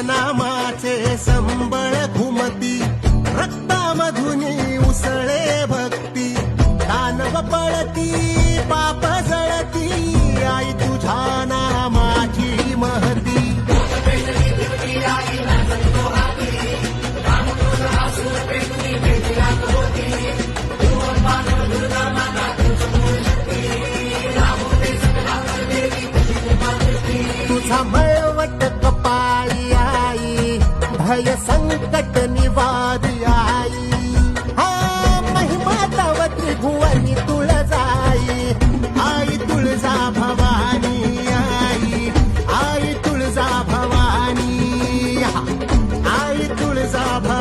नामाचे संबळ घुमती. रक्तामधून उसळे भक्ती. दानव पळती पाप जळती. आई तुझ्या नामाची महती. तुझा भय संकट निवारी आई. हा महिमा तव त्रिभुवनी तुळजाई. आई तुळजा भवानी आई. आई तुळजा भवानी आई तुळजा भवानी